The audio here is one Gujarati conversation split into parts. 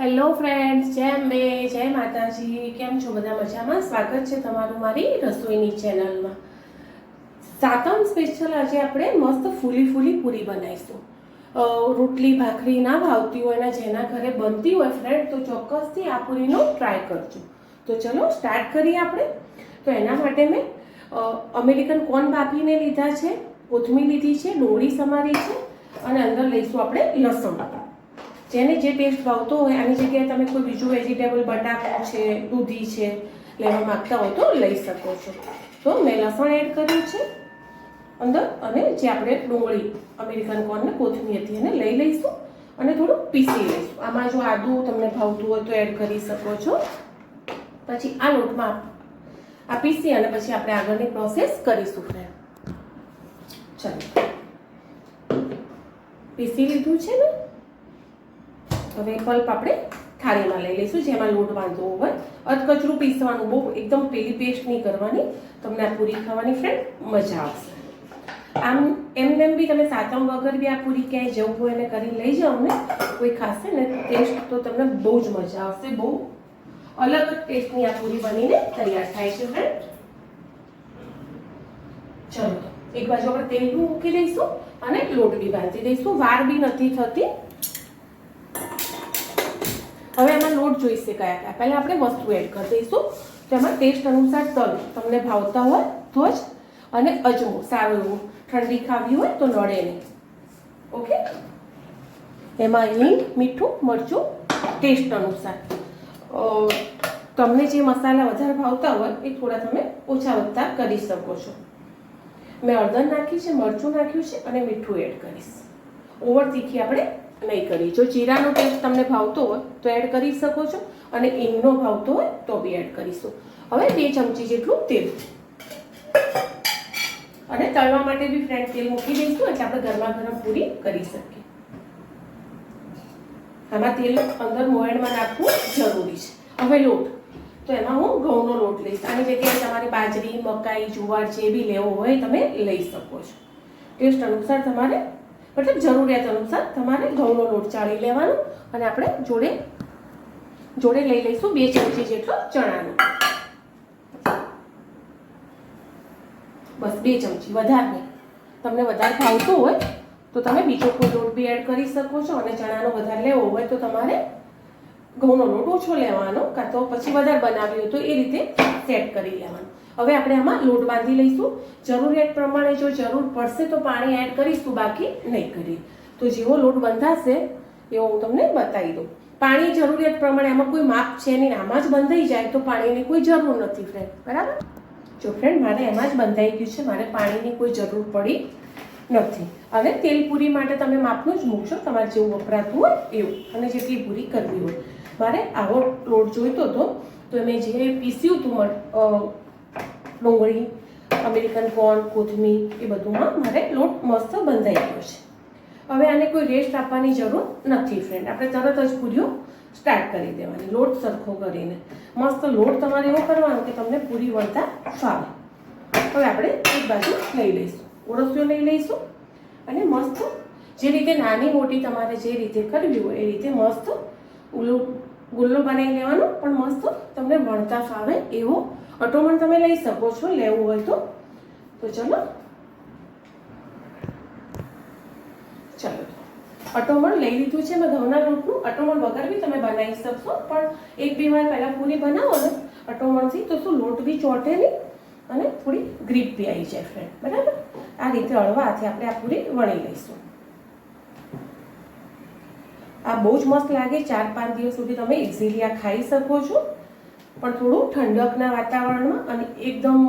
હેલો ફ્રેન્ડ્સ જય મે જય માતાજી. કેમ છો? બધા મજામાં? સ્વાગત છે તમારું મારી રસોઈની ચેનલમાં. સાતમ સ્પેશિયલ આજે આપણે મસ્ત ફૂલી ફૂલી પૂરી બનાવીશું. રોટલી, ભાખરી ના ભાવતી હોય ને જેના ઘરે બનતી હોય ફ્રેન્ડ તો ચોક્કસથી આ પૂરીનો ટ્રાય કરજો. તો ચલો સ્ટાર્ટ કરીએ આપણે. તો એના માટે મેં અમેરિકન કોર્ન બાફીને લીધા છે, કોથમીર લીધી છે ડુંગળી સમારી છે, અને અંદર લઈશું આપણે લસણ. જેને જે ટેસ્ટ ભાવતો હોય, આની જગ્યાએ તમે કોઈ બીજું વેજીટેબલ બટાકા છે, દૂધી છે લેવા માગતા હોય તો લઈ શકો છો. તો મેં લસણ એડ કર્યું છે, અંદર અને જે આપણે ડુંગળી, અમેરિકન કોર્નને કોથમીર હતી એને લઈ લઈશું અને થોડું પીસી લઈશું. આમાં જો આદુ તમને ભાવતું હોય તો એડ કરી શકો છો. પછી આ લોટમાં આ પીસી અને પછી આપણે આગળની પ્રોસેસ કરીશું ફ્રેન્ડ ચાલો. પીસી લીધું છે ને? હવે પલ્પ આપણે થાળીમાં લઈ લઈશું, જેમાં લોટ બાંધવો હોય. અધકચરું પીસવાનું બહુ એકદમ પેલી પેસ્ટ નહીં કરવાની. તમને આ પૂરી ખાવાની ફ્રેન્ડ મજા આવશે. આમ એમને એમ બી તમે સાતમ વગર બી આ પૂરી ક્યાંય જવું હોય એને કરી લઈ જાઓ ને, કોઈ ખાશે ને ટેસ્ટ તો તમને બહુ જ મજા આવશે, બહુ અલગ ટેસ્ટની આ પૂરી બનીને તૈયાર થાય છે ફ્રેન્ડ ચલો, એક બાજુ આપણે તેલ મૂકી દઈશું અને લોટ બી બાંધી દઈશું. વાર બી નથી થતી. હવે એમાં લોટ જોઈશે કયા કયા. પહેલાં આપણે વસ્તુ એડ કરી દઈશું. તેમાં ટેસ્ટ અનુસાર તલ તમને ભાવતા હોય તો જ અને અજમો, સારું એવું. ઠંડી ખાવી હોય તો નડે નહીં. ઓકે? એમાં હિંગ મીઠું, મરચું ટેસ્ટ અનુસાર. તમને જે મસાલા વધારે ભાવતા હોય એ થોડા તમે ઓછા વધતા કરી શકો છો. મેં હળદર નાખી છે, મરચું નાખ્યું છે અને મીઠું એડ કરીશ. ઓવર તીખી આપણે નહીં કરી. જો જીરાનો ટેસ્ટ તમને ભાવતો હોય તો એડ કરી શકો છો અને ઈંગનો ભાવતો હોય તો બી એડ કરીશું. હવે બે ચમચી જેટલું તેલ. અને તળવા માટે બી ફ્રેન્ડ તેલ મૂકી દઈશું એટલે આપણે ગરમા ગરમ પૂરી કરી શકીએ. આમાં તેલ અંદર મોયણમાં નાખવું જરૂરી છે. હવે લોટ. તો એમાં હું ઘઉંનો લોટ લઈશ. આની જગ્યાએ તમારે બાજરી, મકાઈ, જુવાર, જે બી લેવો હોય તમે લઈ શકો છો. ટેસ્ટ અનુસાર તમારે મતલબ જરૂરિયાત અનુસાર તમારે ઘઉંનો લોટ ચાળી લેવાનો અને આપણે જોડે જોડે લઈ લઈશું બે ચમચી જેટલો ચણાનો. બસ બે ચમચી, વધારે તમને વધારે ભાવતો હોય તો તમે બીજો કોઈ લોટ બી એડ કરી શકો છો અને ચણાનો વધારે લેવો હોય તો તમારે ઘઉંનો લોટ ઓછો લેવાનો, કાં તો પછી વધારે બનાવ્યો તો એ રીતે સેટ કરી લેવાનું. હવે આપણે આમાં લોટ બાંધી લઈશું. જરૂરિયાત પ્રમાણે જો જરૂર પડશે તો પાણી એડ કરીશું, બાકી નહીં કરીએ. તો જેવો લોટ બંધાશે, એવો હું તમને બતાવી દઉં. પાણી જરૂરિયાત પ્રમાણે આમાં કોઈ માપ છે નહીં, આમાં જ બંધાઈ જાય તો પાણીની કોઈ જરૂર નથી ફ્રેન્ડ બરાબર? જો ફ્રેન્ડ મારે એમાં જ બંધાઈ ગયું છે, મારે પાણીની કોઈ જરૂર પડી નથી. અને તેલપૂરી માટે તમે માપનું જ મૂકશો, તમારે જેવું વપરાતું હોય એવું, અને જેટલી પૂરી કરવી હોય. મારે આવો લોટ જોઈતો હતો, તો મેં જે પીસ્યું હતું ડુંગળી, અમેરિકન કોર્ન, કોથમીર એ બધુંમાં મારે લોટ મસ્ત બંધાઈ ગયો છે. હવે આને કોઈ રેસ્ટ આપવાની જરૂર નથી ફ્રેન્ડ આપણે તરત જ પૂરીઓ સ્ટાર્ટ કરી દેવાની. લોટ સરખો કરીને. મસ્ત લોટ તમારે એવો કરવાનો કે તમને પૂરી વળતા ફાવે. હવે આપણે એક બાજુ લઈ લઈશું. ઓળસીઓ લઈ લઈશું અને મસ્ત જે રીતે નાની મોટી તમારે જે રીતે કરવી હોય એ રીતે મસ્ત ઉલ્લુ ગુલ્લો બનાવી લેવાનો, પણ મસ્ત તમને વણતા ફાવે એવો અટોમણ તમે લઈ શકો છો, લેવું હોય તો. તો ચલો. ચાલો. અટોમણ લઈ લીધું છે મેં ઘઉંના લોટનું. અટોમણ વગર બી તમે બનાવી શકશો, પણ એક બે વાર પહેલાં પૂરી બનાવો ને અટોમણથી તો શું લોટ બી ચોટે નહીં અને થોડી ગ્રીપ બી આવી જાય ફ્રેન્ડ બરાબર? આ રીતે હળવાથી આપણે આ પૂરી વણી લઈશું. આ બહુ જ મસ્ત લાગે, ચાર પાંચ દિવસ સુધી તમે ઇઝીલી આ ખાઈ શકો છો. પણ થોડું ઠંડકના વાતાવરણમાં અને એકદમ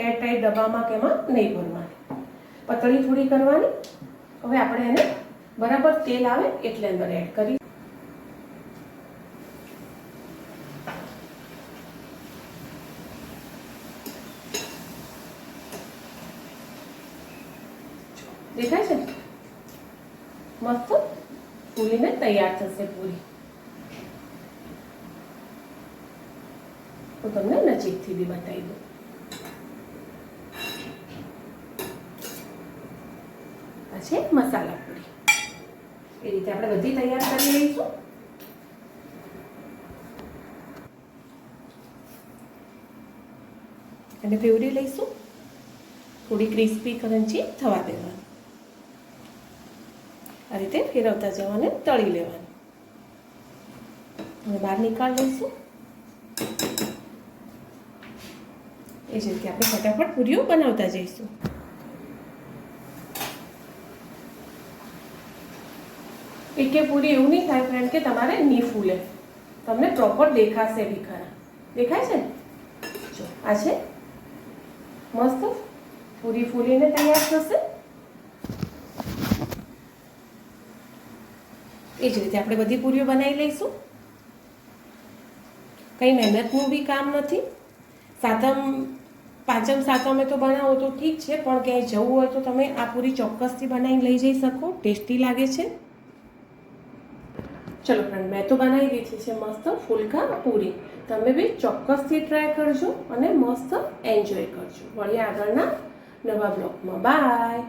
એરટાઈટ ડબ્બામાં કે એમાં નહીં ભરવાની. પતળી થોડી કરવાની. હવે આપણે એને બરાબર તેલ આવે એટલે અંદર એડ કરી. દેખાય છે? મસ્ત પૂરીને તૈયાર થશે પૂરી. હું તમને નજીકથી બી બતાવી દઉં. છે મસાલા પૂરી. એ રીતે આપણે બધી તૈયાર કરી લઈશું. અને ભેવડી લઈશું. થોડી ક્રિસ્પી કરંચી થવા દેવાનું. આ રીતે ફેરવતા જવાને તળી લેવાનું. અને બહાર નીકાળ લઈશું. એ જ રીતે આપણે ફટાફટ પૂરીઓ બનાવતા જઈશું. એકે પૂરી એવું નહીં થાય ફ્રેન્ડ કે તમારે નહીં ફૂલે. તમને પ્રોપર દેખાશે બી ખરા. દેખાય છે? ને જો, આ છે. મસ્ત. પૂરી ફૂલીને તૈયાર થશે. એ જ રીતે આપણે બધી પૂરીઓ બનાવી લઈશું. કંઈ મહેનતનું બી કામ નથી. સાતમ, પાંચમ, સાતમે તો બનાવો તો ઠીક છે, પણ ક્યાંય જવું હોય તો તમે આ પૂરી ચોક્કસથી બનાવીને લઈ જઈ શકો. ટેસ્ટી લાગે છે. ચલો ફ્રેન્ડ મેં તો બનાવી દીધી છે મસ્ત ફુલકા પૂરી. તમે બી ચોક્કસથી ટ્રાય કરજો અને મસ્ત એન્જોય કરજો. વળી આગળના નવા બ્લોગમાં બાય